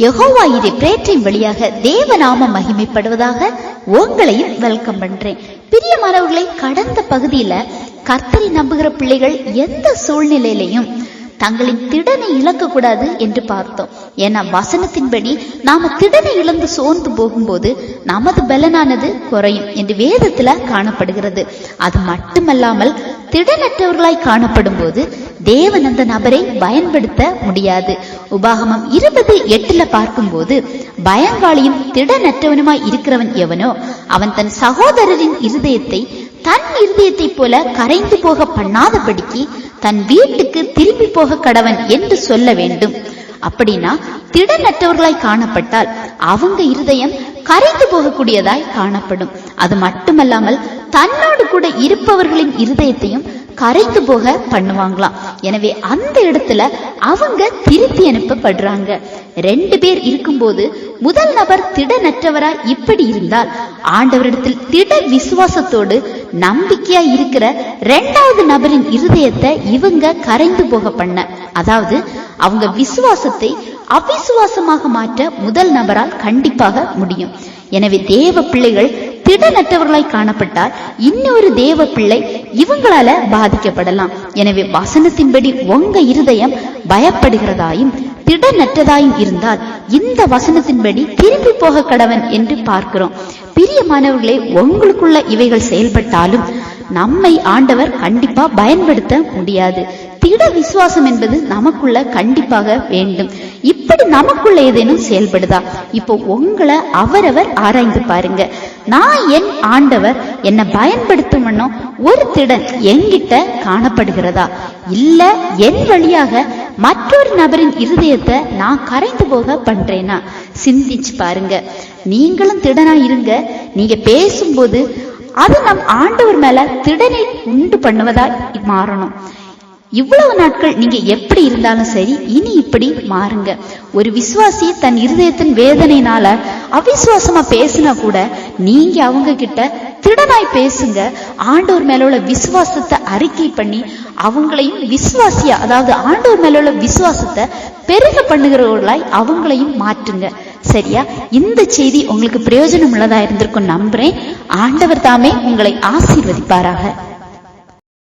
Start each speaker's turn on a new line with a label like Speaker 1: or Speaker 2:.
Speaker 1: யகோவா இதை பிரேற்றின் வழியாக தேவநாமம் மகிமைப்படுவதாக உங்களையும் வெல்கம் பண்றேன். பிரியமானவர்களை கடந்த பகுதியில கர்த்தரை நம்புகிற பிள்ளைகள் எந்த சூழ்நிலையிலையும் தங்களின் திடனை இழக்கக்கூடாது என்று பார்த்தோம். ஏன்னா வசனத்தின்படி நாம திடனை இழந்து சோர்ந்து போகும்போது நமது பலனானது குறையும் என்று வேதத்துல காணப்படுகிறது. அது மட்டுமல்லாமல் திடனற்றவர்களாய் காணப்படும் போது தேவன் அந்த நபரை பயன்படுத்த முடியாது. உபாகமம் இருபது எட்டுல பார்க்கும்போது பயங்காளியும் திடனற்றவனுமாய் இருக்கிறவன் எவனோ அவன் தன் சகோதரரின் இருதயத்தை தன் இருதயத்தைப் போல கரைந்து போக பண்ணாதபடிக்கு தன் வீட்டுக்கு திரும்பி போக கடவன் என்று சொல்ல வேண்டும். அப்படின்னா திடனற்றவர்களாய் காணப்பட்டால் அவங்க இருதயம் கரைந்து போகக்கூடியதாய் காணப்படும். அது மட்டுமல்லாமல் தன்னோடு கூட இருப்பவர்களின் இருதயத்தையும் கரைந்து போக பண்ணுவாங்களாம். எனவே அந்த இடத்துல அவங்க திருப்பி அனுப்பப்படுறாங்க. ரெண்டு பேர் இருக்கும்போது முதல் நபர் திடனற்றவரா இப்படி இருந்தால் ஆண்டவரிடத்தில் திட விசுவாசத்தோடு நம்பிக்கையா இருக்கிற ரெண்டாவது நபரின் இருதயத்தை இவங்க கரைந்து போக பண்ண. அதாவது அவங்க விசுவாசத்தை அவிசுவாசமாக மாற்ற முதல் நபரால் கண்டிப்பாக முடியும். எனவே தேவ பிள்ளைகள் திடனற்றவர்களாய் காணப்பட்டால் இன்னொரு தேவ பிள்ளை இவங்களால பாதிக்கப்படலாம். எனவே வசனத்தின்படி உங்க இருதயம் பயப்படுகிறதாயும் திடனற்றதாயும் இருந்தால் இந்த வசனத்தின்படி திரும்பி போக கடவன் என்று பார்க்கிறோம். பிரியமானவர்களே உங்களுக்குள்ள இவைகள் செயல்பட்டாலும் நம்மை ஆண்டவர் கண்டிப்பா பயன்படுத்த முடியாது. திட விசுவாசம் என்பது நமக்குள்ள கண்டிப்பாக வேண்டும். இப்படி நமக்குள்ள ஏதேனும் செயல்படுதா? இப்போ உங்களை அவரவர் ஆராய்ந்து பாருங்க. நான் என் ஆண்டவர் என்னை பயன்படுத்தும் ஒரு திடன் என்கிட்ட காணப்படுகிறதா? இல்ல என் வழியாக மற்றொரு நபரின் இருதயத்தை நான் கரைந்து போக பண்றேனா? சிந்திச்சு பாருங்க. நீங்களும் திடனா இருங்க நீங்க பேசும்போது அது நம் ஆண்டவர் மேல திடனை உண்டு பண்ணுவதா மாறணும். இவ்வளவு நாட்கள் நீங்க எப்படி இருந்தாலும் சரி இனி இப்படி மாறுங்க. ஒரு விசுவாசி தன் இருதயத்தின் வேதனைனால அவிசுவாசமா பேசினா கூட நீங்க அவங்க கிட்ட திடனாய் பேசுங்க. ஆண்டவர் மேல உள்ள விசுவாசத்தை அறிக்கை பண்ணி அவங்களையும் விசுவாசியா அதாவது ஆண்டவர் மேல உள்ள விசுவாசத்தை பெருக பண்ணுகிறவர்களாய் அவங்களையும் மாற்றுங்க. சரியா? இந்த செய்தி உங்களுக்கு பிரயோஜனம் உள்ளதா இருந்திருக்கும் நம்புறேன். ஆண்டவர் தாமே உங்களை ஆசீர்வதிப்பாராக.